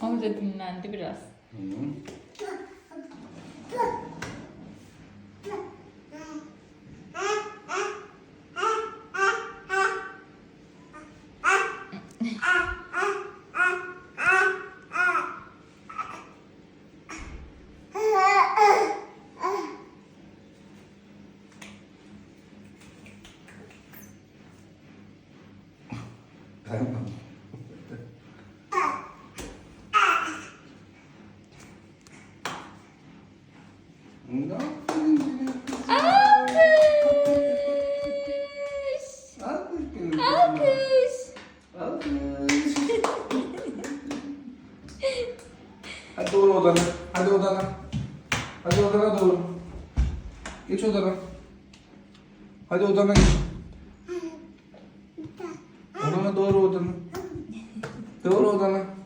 Orada dinlendi biraz. Hı. Tamam. Ne yaptın yine? Alkış. Alkış benim Alkış. Alkış. Hadi doğru odana. Hadi odana. Hadi odana doğru. Geç odana. Hadi odana geç. Odana doğru odana. Doğru odana.